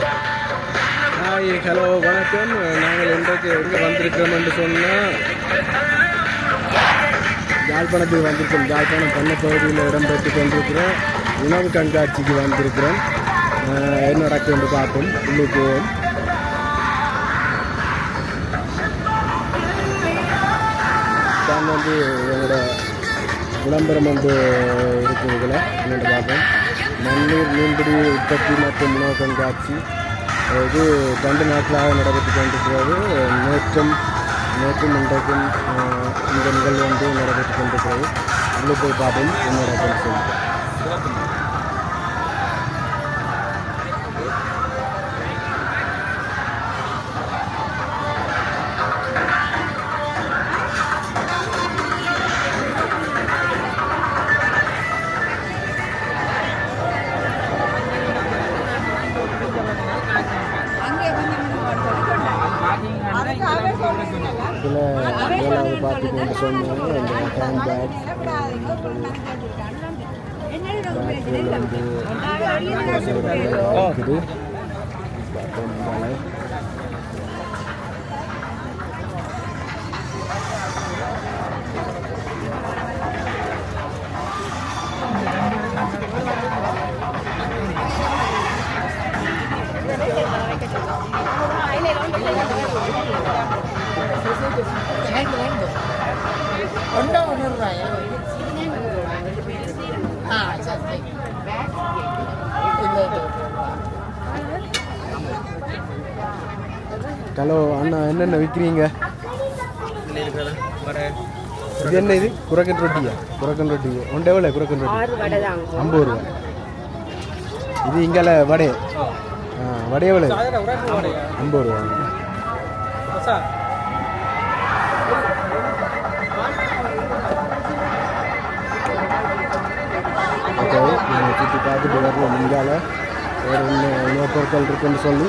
Hi hello வணக்கம். நாங்கள் இன்றைக்கு எங்கே வந்திருக்கிறோம் என்று சொன்னால் யாழ்ப்பாணத்துக்கு வந்திருக்கோம் யாழ்ப்பாணம் பண்ண பகுதியில் இடம்பெற்று கொண்டிருக்கிறோம் உணவு கண்காட்சிக்கு வந்திருக்கிறோம். என்ன நடக்கும் என்று பார்ப்போம். உள்ளுக்கு போவோம். தான் வந்து என்னோட விளம்பரம் வந்து இருக்குதுல என்னென்று பார்ப்போம். மண்ணீர் மீன்பிடி உற்பத்தி மற்றும் உணவு கண்காட்சி இது ரெண்டு நாட்களாக நடைபெற்று கொண்டிருக்கிறது. நேற்றும் நேற்றும் இன்றைக்கும் இந்த நிகழ்வு வந்து நடைபெற்று கொண்டிருக்கிறது. உள்ளே போய் பார்ப்போம் என்ன சொல்லி சொன்னாங்க இந்த ஹேண்ட் பேக் பேக்குகள் வந்து இருக்குது ஹலோ அண்ணா என்னென்ன விற்கிறீங்க இது என்ன இது? குரக்கன் ரொட்டியா? குரக்கன் ரொட்டி. ஒன்று எவ்வளோ குரக்கன் ரொட்டி? ஐம்பது ரூபா இது இங்கால வடை. ஆ வடை எவ்வளோ ஐம்பது ரூபா. ஓகே நம்ம சுற்றி பார்த்துட்டு வரலாம் இங்கால வேறு என்ன இன்னொரு பொருட்கள் இருக்குன்னு சொல்லி.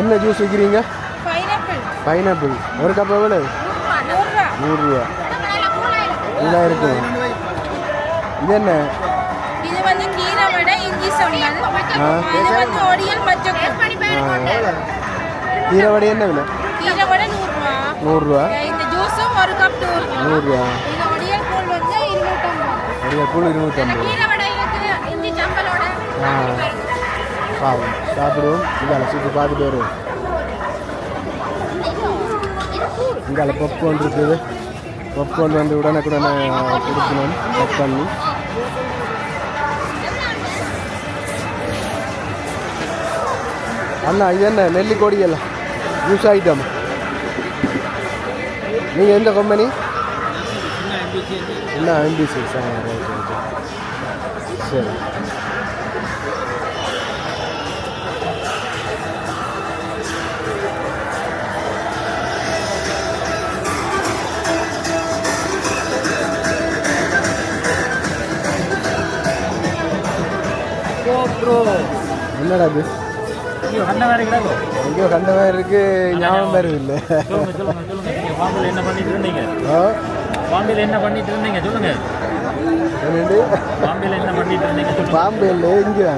என்ன ஜூஸ் விற்கிறீங்க பைனாப்பிள் ஒரு கப் எவ்வளோ நூறுரூவா. நூறுரூவா. இதாக இருக்கு இது என்ன? இது வந்து கீரை வடை இஞ்சி சொன்னது ஆ. இது வந்து ஒடியல் பச்சை கீரை வடை என்ன விலை? கீரை வடை நூறுரூவா. நூறுரூவா. இந்த ஜூஸும் ஒரு கப் நூறுரூவா நூறுரூவா. இது ஒடியல் கூழ் வந்து இருநூற்றம்பது ஒரு கூழ் இருநூற்றம்பது கீரை வடை இருக்குது இஞ்சி சம்பலோட ஆ. பாவம். சாப்பிடுவோம். இங்கால சுற்றி பார்த்துட்டு வருவோம். இங்கால பாப்கார்ன் இருக்குது. பாப்கார்ன் வந்து உடனுக்குடனே கொடுக்கணும் கட் பண்ணி. அண்ணா இது என்ன? நெல்லிக்கொடி எல்லாம் ஜூஸ் ஐட்டம் நீங்கள் எந்த கம்பெனி என்ன எம்பிசி சார். சரி. என்னடா இது? ஐயோ, வேற கண்ட மாதிரி இருக்கு. ஞாபகம் வருது இல்லை. சொல்லுங்க சொல்லுங்க சொல்லுங்க. நீங்க பாம்பேல என்ன பண்ணிட்டு இருந்தீங்க? பாம்பேல என்ன பண்ணிட்டு இருந்தீங்க? சொல்லுங்க. பாம்பேல என்ன பண்ணிட்டு இருந்தீங்க? சொல்லுங்க. பாம்பு இல்லை இங்கே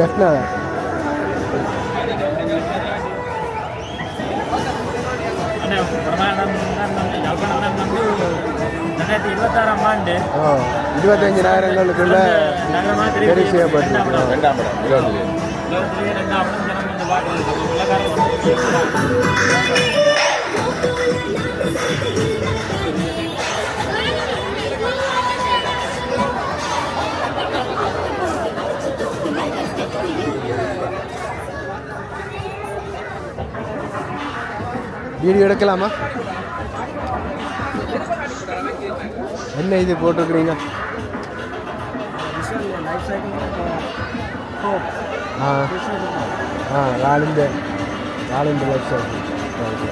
ஜஸ்னா பிரமாணம் யாழ்ப்பாணம் வந்து ரெண்டாயிரத்தி இருபத்தாறாம் ஆண்டு ஆ இருபத்தஞ்சு நேரங்களுக்குள்ள நகரமாக தெரிவு செய்யப்பட்டு ரெண்டாம் இடம் உலகத்திலேயே ரெண்டாம் இடம் ஜனம் வந்து பார்க்கறது வெள்ளக்காரர் வந்து வீடியோ எடுக்கலாமா? என்ன இது போட்டிருக்கிறீங்க? ஆ ஆ ராலிந்த ராலிந்த லைஃப் சைக்கிள் ஓகே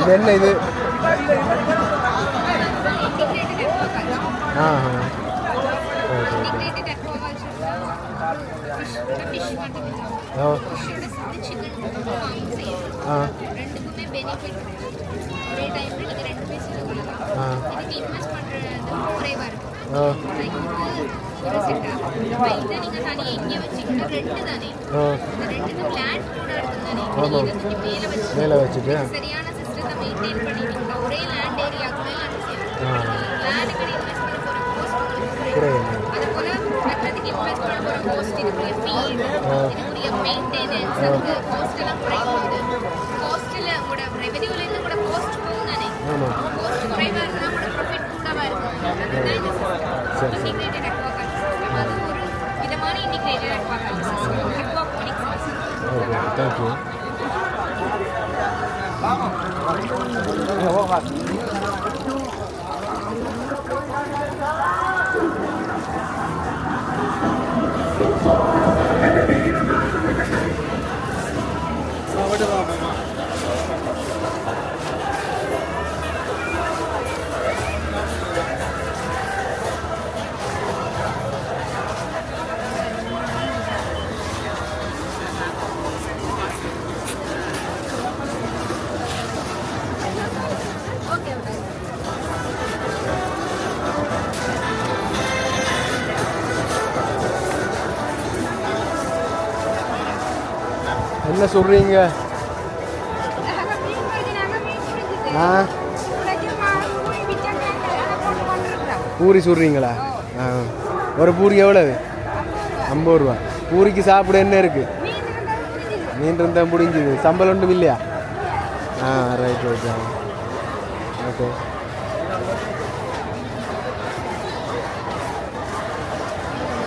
இது என்ன இது? ஆ ஆ ஓகே ஓகே ஓ ஆ ரெண்டுக்குமே பெனிஃபிட் ஒரே டைம்ல நீங்க ரெண்டுமே செஞ்சுக்கலாம் ஆ இதுக்கு இன்வெஸ்ட் பண்றது குறைவா இருக்கும் ஓ லைக் ஒரு செட்டா இதை நீங்க தனியா இங்கே வச்சுக்கிட்டு ரெண்டு தானே ஓ இந்த ரெண்டுக்கு பிளான் கூட இருக்கும் தானே ஆமா. நீங்க இதை தூக்கி மேல வச்சு மேலே வச்சுட்டு சரியான சிஸ்டத்தை மெயின்டைன் பண்ணிட்டீங்கன்னா ஒரே லேண்ட் ஏரியாக்குள்ளே லேண்டுக்கு இன்வெஸ்ட் பண்ண போகிற கோஸ்ட் குறையுது அது போல மற்றதுக்கு இன்வெஸ்ட் பண்ண போகிற கோஸ்ட். இதுக்குரிய மெயின்டெனன்ஸ் அதுக்கு காஸ்ட் எல்லாம் குறையும் போது காஸ்ட்டில் உங்களோட ரெவென்யூலேருந்து கூட காஸ்ட் போகும் தானே காஸ்ட் குறைவாக இருந்தால் உங்களோட ப்ராஃபிட் கூடவா இருக்கும் அதுதான் இந்த சிஸ்டம். இன்டிகிரேட்டட் சிஸ்டம் அது ஒரு விதமான integrated aquaculture system aquaponic system okay thank you okay என்ன சொல்கிறீங்க ஆ? பூரி சுடுறீங்களா? ஆ. ஒரு பூரி எவ்வளவு? ஐம்பது ரூபா. பூரிக்கு சாப்பிட என்ன இருக்குது மீன் இருந்தால் முடிஞ்சுது. சம்பளம் ஒன்றும் இல்லையா? ஆ ரைட் ரைட் ஓகே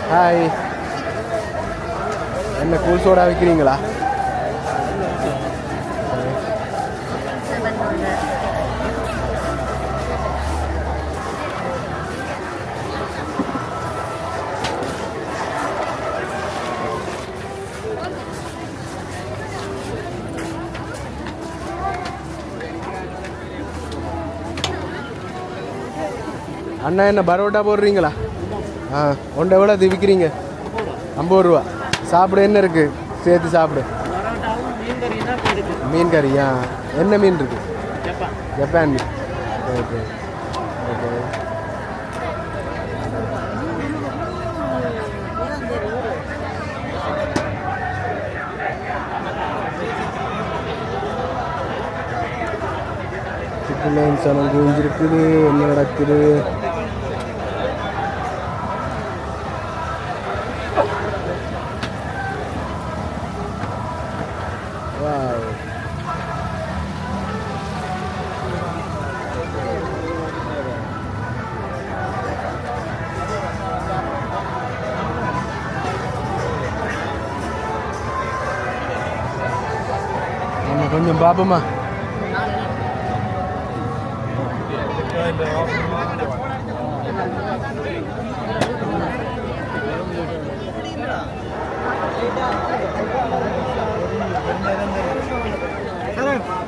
ஹாய் என்ன கூல் சோடா விற்கிறீங்களா அண்ணா என்ன பரோட்டா போடுறீங்களா? ஆ ஒன்றை எவ்வளோ இது விற்கிறீங்க ஐம்பது ரூபா. சாப்பிட என்ன இருக்குது சேர்த்து சாப்பிடு. மீன் கறியா என்ன மீன் இருக்கு? ஜப்பான் மீன். Okay okay. சிக்கன் சனம் குவிஞ்சிருக்குது என்ன நடக்குது? வாவ் நம்ம கொஞ்சம் பார்ப்போமா ஆ 来来来，再来。